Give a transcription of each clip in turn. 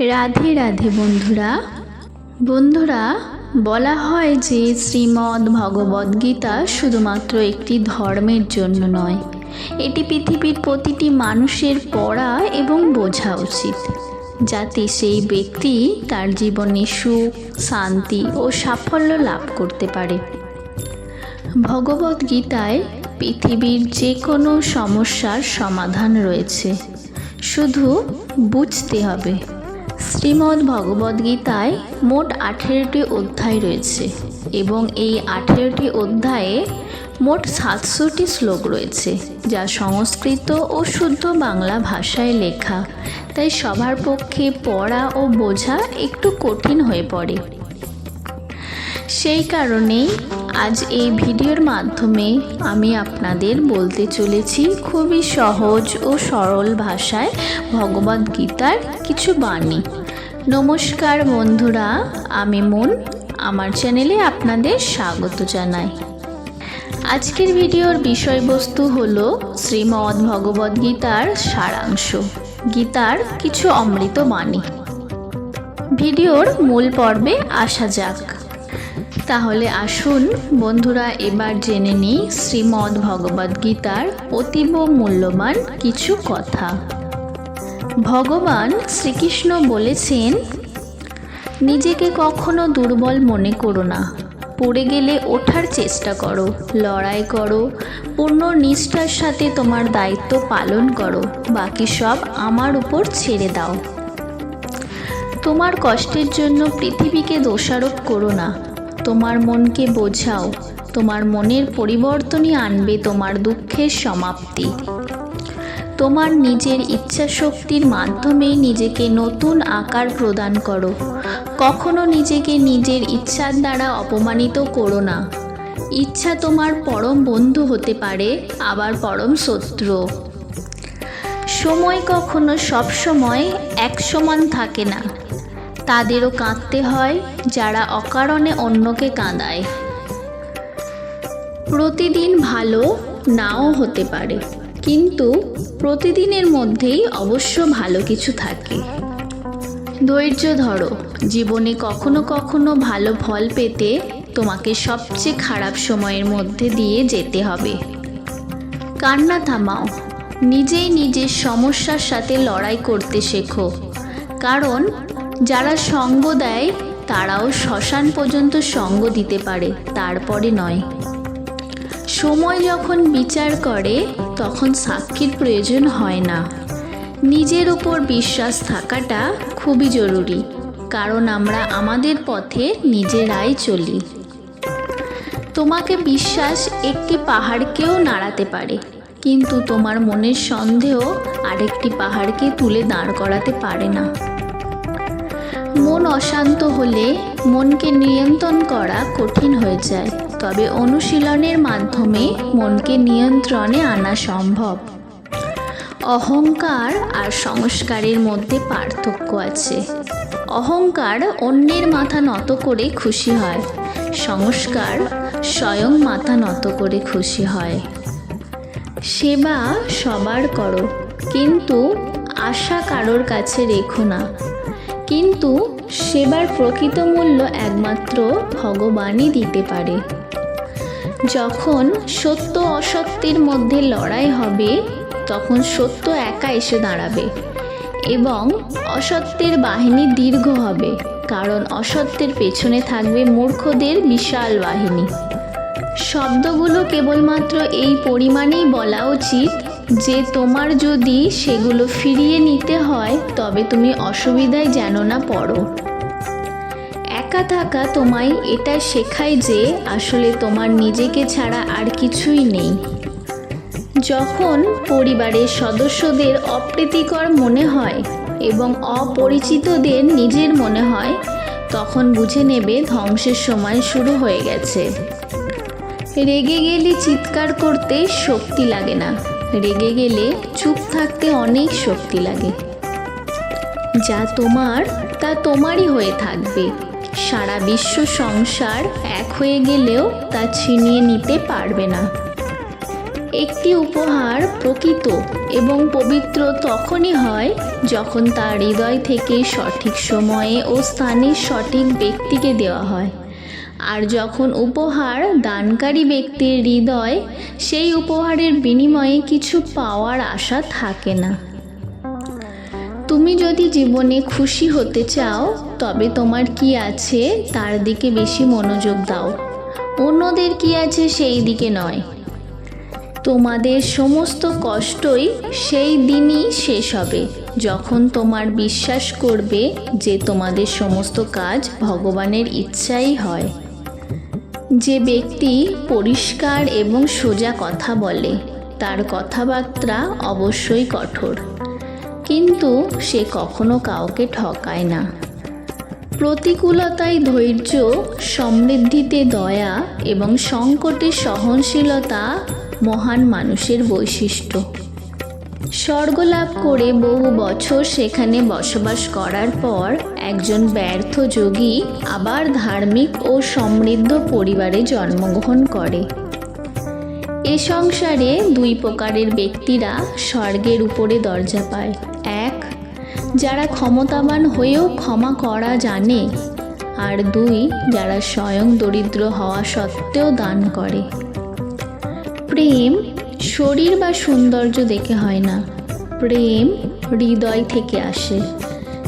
রাধে রাধে বন্ধুরা। বন্ধুরা, বলা হয় যে শ্রীমদ্ ভগবদ্গীতা শুধুমাত্র একটি ধর্মের জন্য নয়, এটি পৃথিবীর প্রতিটি মানুষের পড়া এবং বোঝা উচিত, যাতে সেই ব্যক্তি তার জীবনে সুখ, শান্তি ও সাফল্য লাভ করতে পারে। ভগবদ্গীতায় পৃথিবীর যে কোনো সমস্যার সমাধান রয়েছে, শুধু বুঝতে হবে। শ্রীমদ্ ভগবদ্গীতায় মোট আঠেরোটি অধ্যায় রয়েছে এবং এই আঠেরোটি অধ্যায়ে মোট সাতশোটি শ্লোক রয়েছে, যা সংস্কৃত ও শুদ্ধ বাংলা ভাষায় লেখা। তাই সবার পক্ষে পড়া ও বোঝা একটু কঠিন হয়ে পড়ে। সেই কারণেই আজ এই ভিডিওর মাধ্যমে আমি আপনাদের বলতে চলেছি খুবই সহজ ও সরল ভাষায় ভগবদ্গীতার কিছু বাণী। নমস্কার বন্ধুরা, আমি মন। আমার চ্যানেলে আপনাদের স্বাগত জানাই। আজকের ভিডিওর বিষয়বস্তু হল শ্রীমদ্ ভগবদ্গীতার সারাংশ, গীতার কিছু অমৃত বাণী। ভিডিওর মূল পর্বে আসা যাক। তাহলে আসুন বন্ধুরা এবার জেনে নিই শ্রীমদ্ ভগবদ্গীতার অতীব মূল্যবান কিছু কথা। ভগবান শ্রীকৃষ্ণ বলেছেন, নিজেকে কখনো দুর্বল মনে করো না। পড়ে গেলে ওঠার চেষ্টা করো, লড়াই করো, পূর্ণ নিষ্ঠার সাথে তোমার দায়িত্ব পালন করো, বাকি সব আমার উপর ছেড়ে দাও। তোমার কষ্টের জন্য পৃথিবীকে দোষারোপ করো না। তোমার মনকে বোঝাও, তোমার মনের পরিবর্তনই আনবে তোমার দুঃখের সমাপ্তি। তোমার নিজের ইচ্ছা শক্তির মাধ্যমে নিজেকে নতুন আকার প্রদান করো। কখনো নিজেকে নিজের ইচ্ছার দ্বারা অপমানিত করো না। ইচ্ছা তোমার পরম বন্ধু হতে পারে, আবার পরম শত্রু। সময় কখনো সব সময় এক সমান থাকে না। তাদেরও কাঁদতে হয়, যারা অকারণে অন্যকে কাঁদায়। প্রতিদিন ভালো নাও হতে পারে, কিন্তু প্রতিদিনের মধ্যেই অবশ্য ভালো কিছু থাকে। ধৈর্য ধরো, জীবনে কখনো কখনো ভালো ফল পেতে তোমাকে সবচেয়ে খারাপ সময়ের মধ্যে দিয়ে যেতে হবে। কান্না থামাও, নিজেই নিজের সমস্যার সাথে লড়াই করতে শেখো, কারণ যারা সঙ্গ দেয়, তারাও শ্মশান পর্যন্ত সঙ্গ দিতে পারে, তারপরে নয়। সময় যখন বিচার করে, তখন সাক্ষীর প্রয়োজন হয় না। নিজের উপর বিশ্বাস থাকাটা খুবই জরুরি, কারণ আমরা আমাদের পথে নিজেরাই চলি। তোমাকে বিশ্বাস একটি পাহাড়কেও নাড়াতে পারে, কিন্তু তোমার মনের সন্দেহ আরেকটি পাহাড়কে তুলে দাঁড় করাতে পারে না। মন অশান্ত হলে মনকে নিয়ন্ত্রণ করা কঠিন হয়ে যায়। তবে অনুশীলনের মাধ্যমে মনকে নিয়ন্ত্রণে আনা সম্ভব। অহংকার আর সংস্কারের মধ্যে পার্থক্য আছে। অহংকার অন্যের মাথা নত করে খুশি হয়। সংস্কার স্বয়ং মাথা নত করে খুশি হয়। সেবা সবার করো, কিন্তু আশা কারোর কাছে রেখো না। কিন্তু সেবার প্রকৃত মূল্য একমাত্র ভগবানই দিতে পারে। যখন সত্য অসত্যের মধ্যে লড়াই হবে, তখন সত্য একা এসে দাঁড়াবে এবং অসত্যের বাহিনী দীর্ঘ হবে, কারণ অসত্যের পেছনে থাকবে মূর্খদের বিশাল বাহিনী। শব্দগুলো কেবলমাত্র এই পরিমাণেই বলা উচিত যে তোমার যদি সেগুলো ফিরিয়ে নিতে হয়, তবে তুমি অসুবিধায় যেন না পড়ো। একা থাকা তোমায় এটা শেখায় যে, আসলে তোমার নিজেকে ছাড়া আর কিছুই নেই। যখন পরিবারের সদস্যদের অপ্রীতিকর মনে হয় এবং অপরিচিতদের নিজের মনে হয়, তখন বুঝে নেবে ধ্বংসের সময় শুরু হয়ে গেছে। রেগে গেলে চিৎকার করতে শক্তি লাগে না। রেগে গেলে চুপ থাকতে অনেক শক্তি লাগে। যা তোমার, তা তোমারই হয়ে থাকবে। সারা বিশ্ব সংসার এক হয়ে গেলেও তা ছিনিয়ে নিতে পারবে না। একটি উপহার প্রকৃত এবং পবিত্র তখনই হয় যখন তার হৃদয় থেকে সঠিক সময়ে ও স্থানে সঠিক ব্যক্তিকে দেওয়া হয়। আর যখন উপহার দানকারী ব্যক্তির হৃদয়, সেই উপহারের বিনিময়ে কিছু পাওয়ার আশা থাকে না। তুমি যদি জীবনে খুশি হতে চাও, তবে তোমার কি আছে তার দিকে বেশি মনোযোগ দাও। অন্যদের কি আছে সেই দিকে নয়। তোমাদের সমস্ত কষ্টই সেই দিনই শেষ হবে, যখন তোমার বিশ্বাস করবে যে তোমাদের সমস্ত কাজ ভগবানের ইচ্ছাই হয়। যে ব্যক্তি পরিষ্কার এবং সোজা কথা বলে, তার কথাবার্তা অবশ্যই কঠোর। কিন্তু সে কখনো কাউকে ঠকায় না। প্রতিকূলতায় ধৈর্য, সমৃদ্ধিতে দয়া এবং সংকটে সহনশীলতা মহান মানুষের বৈশিষ্ট্য। স্বর্গলাভ করে বহু বছর সেখানে বসবাস করার পর একজন ব্যর্থ যোগী আবার ধার্মিক ও সমৃদ্ধ পরিবারে জন্মগ্রহণ করে। এ সংসারে দুই প্রকারের ব্যক্তিরা স্বর্গের উপরে দরজা পায়। এক, যারা ক্ষমতাবান হয়েও ক্ষমা করা জানে। আর দুই, যারা স্বয়ং দরিদ্র হওয়া সত্ত্বেও দান করে। প্রেম শরীর বা সৌন্দর্য দেখে হয় না। প্রেম হৃদয় থেকে আসে।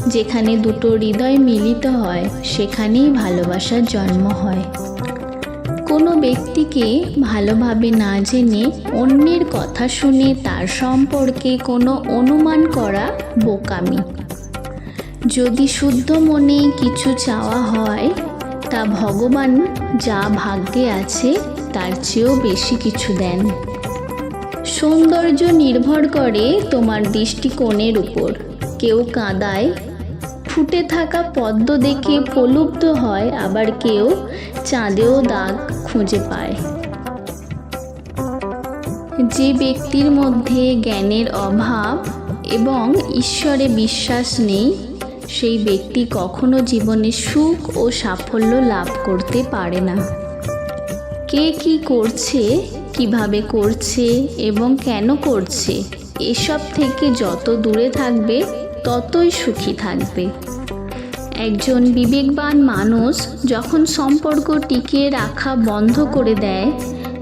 যেখানে দুটো হৃদয় মিলিত হয়, সেখানেই ভালোবাসার জন্ম হয়। কোনো ব্যক্তিকে ভালোভাবে না জেনে অন্যের কথা শুনে তার সম্পর্কে কোনো অনুমান করা বোকামি। যদি শুদ্ধ মনে কিছু চাওয়া হয়, তা ভগবান যা ভাগ্যে আছে, তার চেয়েও বেশি কিছু দেন। সৌন্দর্য নির্ভর করে তোমার দৃষ্টিকোণের উপর। কেউ কাঁদায়, ফুটে থাকা পদ্ম দেখে প্রলুব্ধ হয়, আবার কেউ চাঁদেও দাগ খুঁজে পায়। যে ব্যক্তির মধ্যে জ্ঞানের অভাব এবং ঈশ্বরে বিশ্বাস নেই, সেই ব্যক্তি কখনো জীবনে সুখ ও সাফল্য লাভ করতে পারে না। কে কি করছে, কীভাবে করছে এবং কেন করছে, এসব থেকে যত দূরে থাকবে, ততই সুখী থাকবে। একজন বিবেকবান মানুষ যখন সম্পর্ক টিকিয়ে রাখা বন্ধ করে দেয়,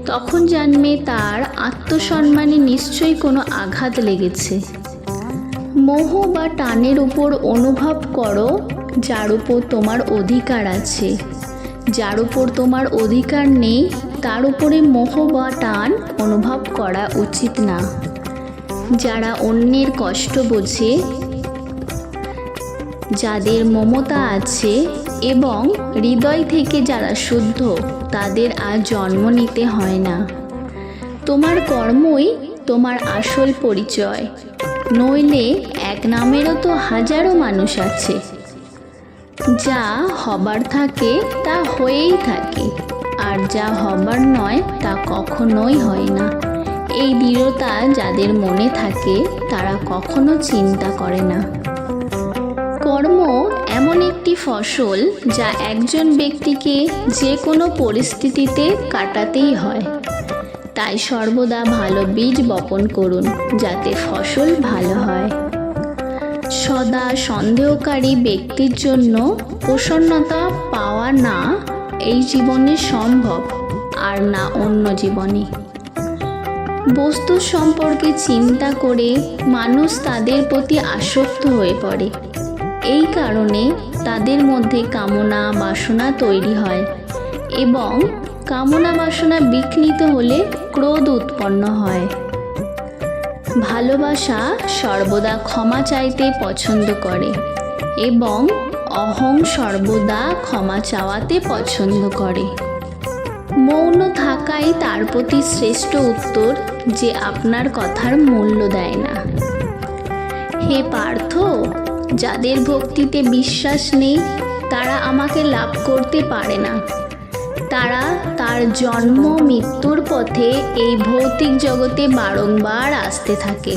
তখন জানবে তার আত্মসম্মানে নিশ্চয়ই কোনো আঘাত লেগেছে। মোহ বা টানের উপর অনুভব করো, যার উপর তোমার অধিকার আছে। যার উপর তোমার অধিকার নেই, তার উপরে মোহ বা টান অনুভব করা উচিত না। যারা অন্যের কষ্ট বোঝে, যাদের মমতা আছে এবং হৃদয় থেকে যারা শুদ্ধ, তাদের আর জন্ম নিতে হয় না। তোমার কর্মই তোমার আসল পরিচয়। নইলে এক নামেরও তো হাজারো মানুষ আছে। যা হবার থাকে তা হয়েই থাকে, আর যা হবার নয় তা কখনোই হয় না। এই দৃঢ়তা যাদের মনে থাকে, তারা কখনো চিন্তা করে না। কর্ম এমন একটি ফসল যা একজন ব্যক্তিকে যে কোনো পরিস্থিতিতে কাটাতেই হয়। তাই সর্বদা ভালো বীজ বপন করুন, যাতে ফসল ভালো হয়। সদা সন্দেহকারী ব্যক্তির জন্য প্রসন্নতা পাওয়া না এই জীবনে সম্ভব, আর না অন্য জীবনে। বস্তু সম্পর্কে চিন্তা করে মানুষ তাদের প্রতি আসক্ত হয়ে পড়ে। এই কারণে তাদের মধ্যে কামনা বাসনা তৈরি হয় এবং কামনা বাসনা বিঘ্নিত হলে ক্রোধ উৎপন্ন হয়। ভালোবাসা সর্বদা ক্ষমা চাইতে পছন্দ করে এবং অহং সর্বদা ক্ষমা চাওয়াতে পছন্দ করে। মৌন থাকাই তার প্রতি শ্রেষ্ঠ উত্তর যে আপনার কথার মূল্য দেয় না। হে পার্থ, যাদের ভক্তিতে বিশ্বাস নেই, তারা আমাকে লাভ করতে পারে না। তারা তার জন্ম, মৃত্যুর পথে এই ভৌতিক জগতে বারংবার আসতে থাকে।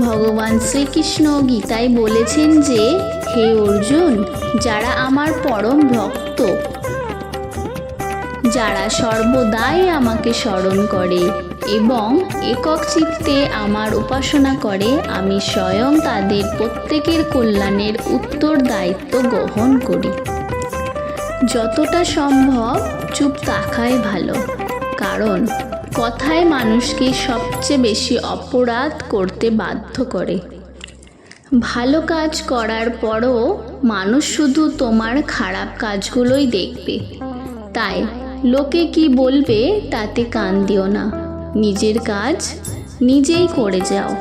ভগবান শ্রীকৃষ্ণ গীতায় বলেছেন যে, হে অর্জুন, যারা আমার পরম ভক্ত, যারা সর্বদাই আমাকে স্মরণ করে এবং একক চিত্তে আমার উপাসনা করে, আমি স্বয়ং তাদের প্রত্যেকের কল্যাণের উত্তর দায়িত্ব গ্রহণ করি। যতটা সম্ভব চুপ থাকাই ভালো। কারণ কথায় মানুষকে সবচেয়ে বেশি অপরাধ করতে বাধ্য করে। ভালো কাজ করার পরও মানুষ শুধু তোমার খারাপ কাজগুলোই দেখবে। তাই লোকে কি বলবে তাতে কান দিও না। নিজের কাজ নিজেই করে যাও।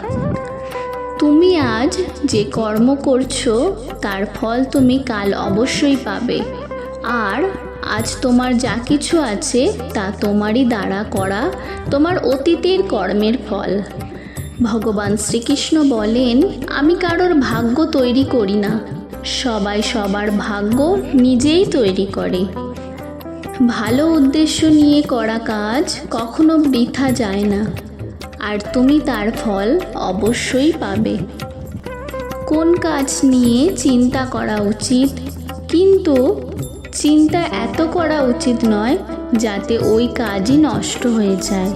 তুমি আজ যে কর্ম করছ, তার ফল তুমি কাল অবশ্যই পাবে। আর আজ তোমার যা কিছু আছে তা তোমারই দ্বারা করা তোমার অতীতের কর্মের ফল। ভগবান শ্রীকৃষ্ণ বলেন, আমি কারোর ভাগ্য তৈরি করি না। সবাই সবার ভাগ্য নিজেই তৈরি করে। ভালো উদ্দেশ্য নিয়ে করা কাজ কখনো বৃথা যায় না। আর তুমি তার ফল অবশ্যই পাবে। কোন কাজ নিয়ে চিন্তা করা উচিত? কিন্তু চিন্তা এত করা উচিত নয় যাতে ওই কাজই নষ্ট হয়ে যায়।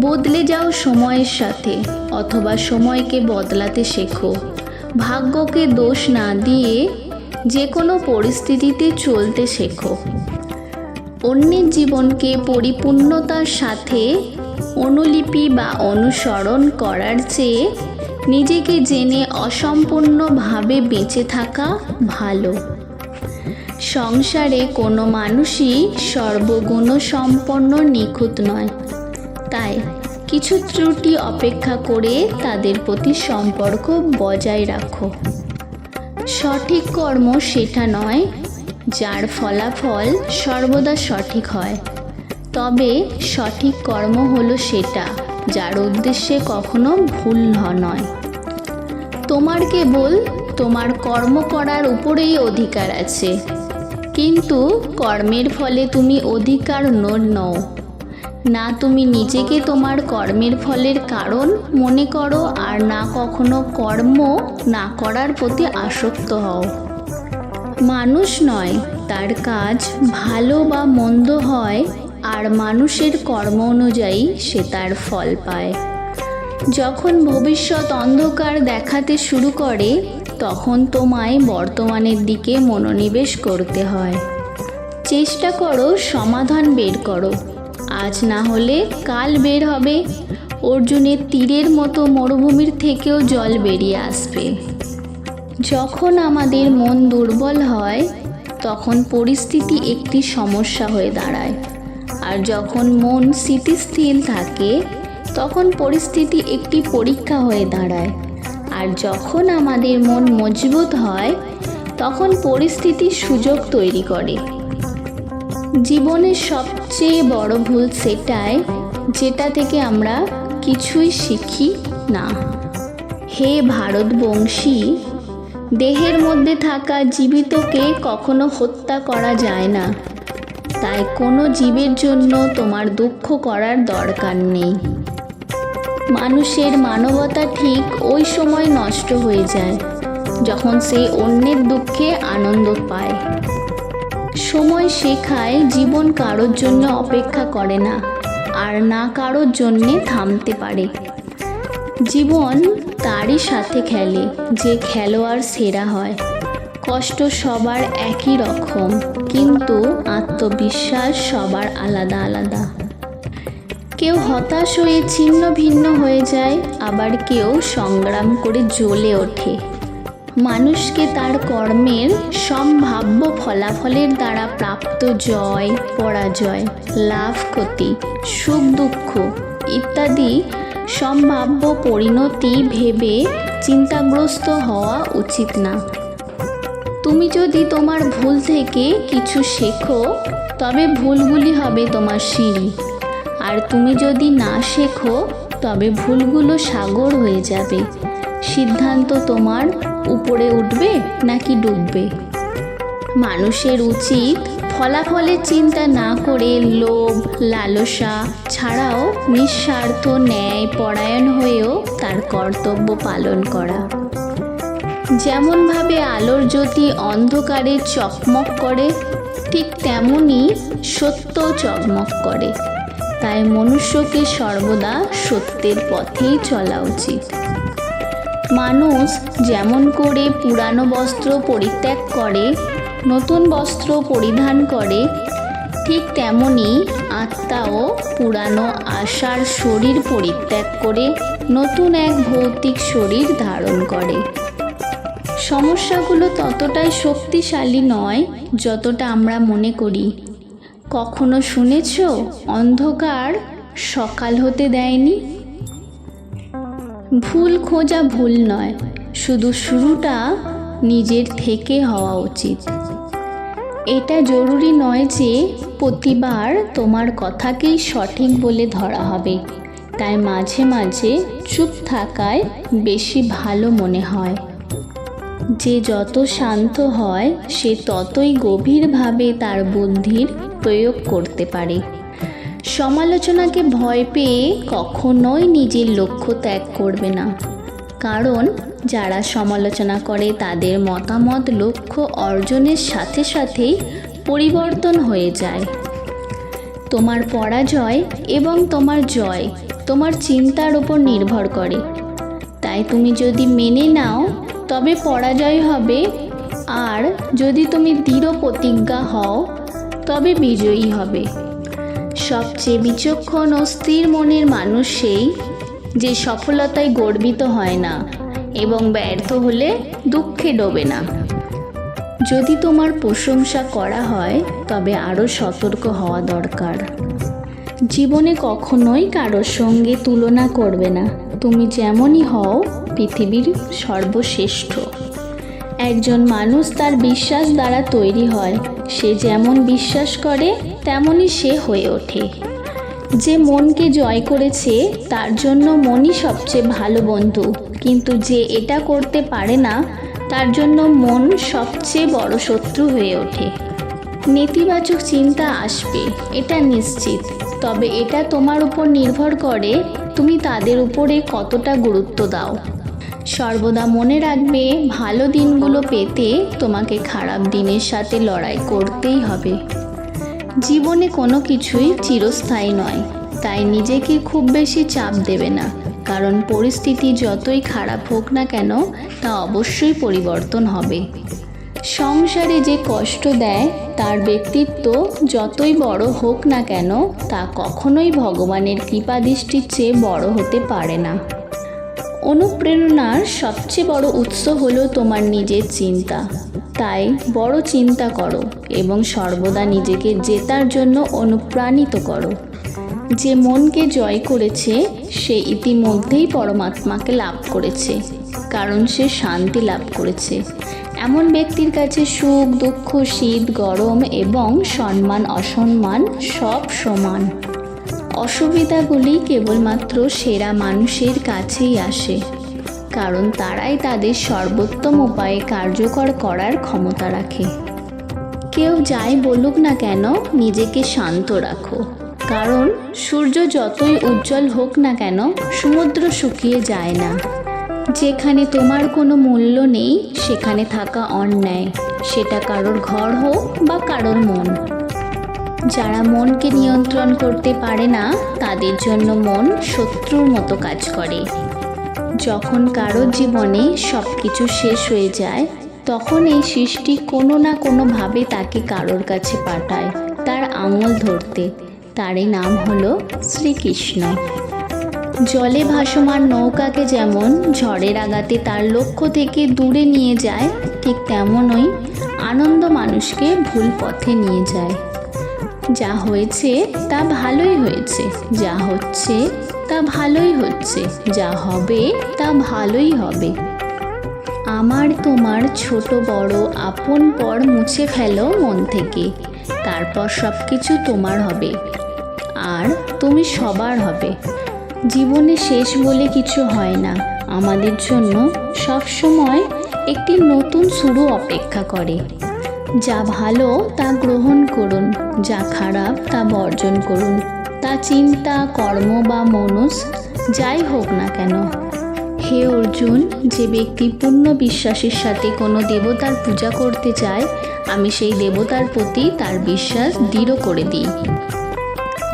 বদলে যাও সময়ের সাথে অথবা সময়কে বদলাতে শেখো। ভাগ্যকে দোষ না দিয়ে যে কোনো পরিস্থিতিতে চলতে শেখো। অন্যের জীবনকে পরিপূর্ণতার সাথে অনুলিপি বা অনুসরণ করার চেয়ে নিজেকে জেনে অসম্পূর্ণভাবে বেঁচে থাকা ভালো। সংসারে কোনো মানুষই সর্বগুণ সম্পন্ন নিখুঁত নয়। তাই কিছু ত্রুটি অপেক্ষা করে তাদের প্রতি সম্পর্ক বজায় রাখো। সঠিক কর্ম সেটা নয়, যার ফলাফল সর্বদা সঠিক হয়। তবে সঠিক কর্ম হলো সেটা, যার উদ্দেশ্যে কখনো ভুল নয়। তোমার কেবল তোমার কর্ম করার উপরেই অধিকার আছে। কিন্তু কর্মের ফলে তুমি অধিকার নও। না তুমি নিজেকে তোমার কর্মের ফলের কারণ মনে করো আর না কখনো কর্ম না করার প্রতি আসক্ত হও। মানুষ নয়, তার কাজ ভালো বা মন্দ হয় আর মানুষের কর্ম অনুযায়ী সে তার ফল পায়। যখন ভবিষ্যৎ অন্ধকার দেখাতে শুরু করে তখন তোমায় বর্তমানের দিকে মনোনিবেশ করতে হয়। চেষ্টা করো, সমাধান বের করো। আজ না হলে কাল বের হবে। অর্জুনের তীরের মতো মরুভূমির থেকেও জল বেরিয়ে আসবে। যখন আমাদের মন দুর্বল হয়, তখন পরিস্থিতি একটি সমস্যা হয়ে দাঁড়ায়। আর যখন মন স্থিতিশীল থাকে, তখন পরিস্থিতি একটি পরীক্ষা হয়ে দাঁড়ায়। আর যখন আমাদের মন মজবুত হয়, তখন পরিস্থিতি সুযোগ তৈরি করে। জীবনের সবচেয়ে বড় ভুল সেটাই যেটা থেকে আমরা কিছুই শিখি না। হে ভারতবংশী, দেহের মধ্যে থাকা জীবিতকে কখনো হত্যা করা যায় না। তাই কোনো জীবের জন্য তোমার দুঃখ করার দরকার নেই। মানুষের মানবতা ঠিক ওই সময় নষ্ট হয়ে যায়, যখন সে অন্যের দুঃখে আনন্দ পায়। সময় শেখায় জীবন কারোর জন্য অপেক্ষা করে না, আর না কারোর জন্যে থামতে পারে। জীবন তারই সাথে খেলে, যে খেলোয়াড় সেরা হয়। কষ্ট সবার একই রকম, কিন্তু আত্মবিশ্বাস সবার আলাদা আলাদা। কেউ হতাশ হয়ে ছিন্ন ভিন্ন হয়ে যায়, আবার কেউ সংগ্রাম করে জ্বলে ওঠে। মানুষকে তার কর্মের সম্ভাব্য ফলাফলের দ্বারা প্রাপ্ত জয়, পরাজয়, লাভ, ক্ষতি, সুখ, দুঃখ ইত্যাদি সম্ভাব্য পরিণতি ভেবে চিন্তাগ্রস্ত হওয়া উচিত না। তুমি যদি তোমার ভুল থেকে কিছু শেখো, তবে ভুলগুলি হবে তোমার সিঁড়ি। আর তুমি যদি না শেখো, তবে ভুলগুলো সাগর হয়ে যাবে। সিদ্ধান্ত তোমার উপরে উঠবে নাকি ডুববে? মানুষের উচিত ফলাফলের চিন্তা না করে লোভ, লালসা ছাড়াও নিঃস্বার্থ ন্যায় পরায়ণ হয়েও তার কর্তব্য পালন করা। যেমনভাবে আলোর জ্যোতি অন্ধকারে চকমক করে, ঠিক তেমনই সত্য চকমক করে। তাই মনুষ্যকে সর্বদা সত্যের পথেই চলা উচিত। মানুষ যেমন করে পুরানো বস্ত্র পরিত্যাগ করে, নতুন বস্ত্র পরিধান করে, ঠিক তেমনি আত্মাও পুরানো আশার শরীর পরিত্যাগ করে নতুন এক ভৌতিক শরীর ধারণ করে। সমস্যাগুলো ততটাই শক্তিশালী নয়, যতটা আমরা মনে করি। কখনো শুনেছ? অন্ধকার সকাল হতে দেয়নি? ভুল খোঁজা ভুল নয়, শুধু শুরুটা নিজের থেকে হওয়া উচিত। এটা জরুরি নয় যে প্রতিবার তোমার কথাকেই সঠিক বলে ধরা হবে। তাই মাঝে মাঝে চুপ থাকায় বেশি ভালো মনে হয়। যে যত শান্ত হয়, সে ততই গভীরভাবে তার বুদ্ধির প্রয়োগ করতে পারে। সমালোচনাকে ভয় পেয়ে কখনোই নিজের লক্ষ্য ত্যাগ করবে না। কারণ যারা সমালোচনা করে, তাদের মতামত, লক্ষ্য অর্জনের সাথে সাথেই পরিবর্তন হয়ে যায়। তোমার পরাজয় এবং তোমার জয় তোমার চিন্তার উপর নির্ভর করে। তাই তুমি যদি মেনে নাও, তবে পরাজয় হবে। আর যদি তুমি দৃঢ় প্রতিজ্ঞা হও তবে বিজয়ী হবে। সবচেয়ে বিচক্ষণ ও স্থির মনের মানুষ সেই যে সফলতায় গর্বিত হয় না এবং ব্যর্থ হলে দুঃখে ডোবে না। যদি তোমার প্রশংসা করা হয়, তবে আরও সতর্ক হওয়া দরকার। জীবনে কখনোই কারোর সঙ্গে তুলনা করবে না। তুমি যেমনই হও পৃথিবীর সর্বশ্রেষ্ঠ। একজন মানুষ তার বিশ্বাস দ্বারা তৈরি হয়। সে যেমন বিশ্বাস করে, তেমনই সে হয়ে ওঠে। যে মনকে জয় করেছে, তার জন্য মনই সবচেয়ে ভালো বন্ধু। কিন্তু যে এটা করতে পারে না, তার জন্য মন সবচেয়ে বড় শত্রু হয়ে ওঠে। নেতিবাচক চিন্তা আসবে, এটা নিশ্চিত। তবে এটা তোমার উপর নির্ভর করে, তুমি তাদের উপরে কতটা গুরুত্ব দাও। সর্বদা মনে রাখবে, ভালো দিনগুলো পেতে তোমাকে খারাপ দিনের সাথে লড়াই করতেই হবে। জীবনে কোনো কিছুই চিরস্থায়ী নয়, তাই নিজেকে খুব বেশি চাপ দেবে না, কারণ পরিস্থিতি যতই খারাপ হোক না কেন, তা অবশ্যই পরিবর্তন হবে। সংসারে যে কষ্ট দেয়, তার ব্যক্তিত্ব যতই বড় হোক না কেন, তা কখনোই ভগবানের কৃপাদৃষ্টির চেয়ে বড় হতে পারে না। অনুপ্রেরণার সবচেয়ে বড় উৎস হলো তোমার নিজের চিন্তা। তাই বড় চিন্তা করো এবং সর্বদা নিজেকে জেতার জন্য অনুপ্রাণিত করো। যে মনকে জয় করেছে, সে ইতিমধ্যেই পরমাত্মাকে লাভ করেছে, কারণ সে শান্তি লাভ করেছে। এমন ব্যক্তির কাছে সুখ, দুঃখ, শীত, গরম এবং সম্মান, অসম্মান সব সমান। অসুবিধাগুলি কেবলমাত্র সেরা মানুষের কাছেই আসে, কারণ তারাই তাদের সর্বোত্তম উপায়ে কার্যকর করার ক্ষমতা রাখে। কেউ যাই বলুক না কেন, নিজেকে শান্ত রাখো, কারণ সূর্য যতই উজ্জ্বল হোক না কেন, সমুদ্র শুকিয়ে যায় না। যেখানে তোমার কোনো মূল্য নেই, সেখানে থাকা অন্যায়, সেটা কারোর ঘর হোক বা কারোর মন। যারা মনকে নিয়ন্ত্রণ করতে পারে না, তাদের জন্য মন শত্রুর মতো কাজ করে। যখন কারোর জীবনে সব কিছু শেষ হয়ে যায়, তখন এই সৃষ্টি কোনো না কোনোভাবে তাকে কারোর কাছে পাঠায়, তার আঙুল ধরতে। তারই নাম হলো শ্রীকৃষ্ণ। জলে ভাসমান নৌকাকে যেমন ঝড়ের আঘাতে তার লক্ষ্য থেকে দূরে নিয়ে যায়, ঠিক তেমনই আনন্দ মানুষকে ভুল পথে নিয়ে যায়। যা হয়েছে তা ভালোই হয়েছে, যা হচ্ছে তা ভালোই হচ্ছে, যা হবে তা ভালোই হবে। আমার তোমার ছোট বড় আপন পর মুছে ফেলো মন থেকে, তারপর সব কিছু তোমার হবে, আর তুমি সবার হবে। জীবনে শেষ বলে কিছু হয় না, আমাদের জন্য সব সময় একটি নতুন শুরু অপেক্ষা করে। যা ভালো তা গ্রহণ করুন, যা খারাপ তা বর্জন করুন। তা চিন্তা, কর্ম বা মনস যাই হোক না কেন। হে অর্জুন, যে ব্যক্তি পূর্ণ বিশ্বাসের সাথে কোনো দেবতার পূজা করতে চায়, আমি সেই দেবতার প্রতি তার বিশ্বাস দৃঢ় করে দিই।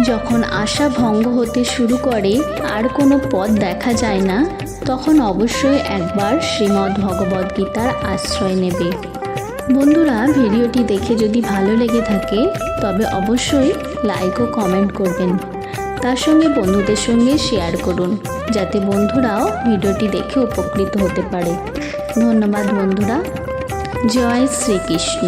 যখন আশা ভঙ্গ হতে শুরু করে, আর কোনো পথ দেখা যায় না, তখন অবশ্যই একবার শ্রীমদ্ ভগবদ্গীতার আশ্রয় নেবে। বন্ধুরা, ভিডিওটি দেখে যদি ভালো লেগে থাকে, তবে অবশ্যই লাইক ও কমেন্ট করবেন। তার সঙ্গে বন্ধুদের সঙ্গে শেয়ার করুন, যাতে বন্ধুরাও ভিডিওটি দেখে উপকৃত হতে পারে। ধন্যবাদ বন্ধুরা। জয় শ্রীকৃষ্ণ।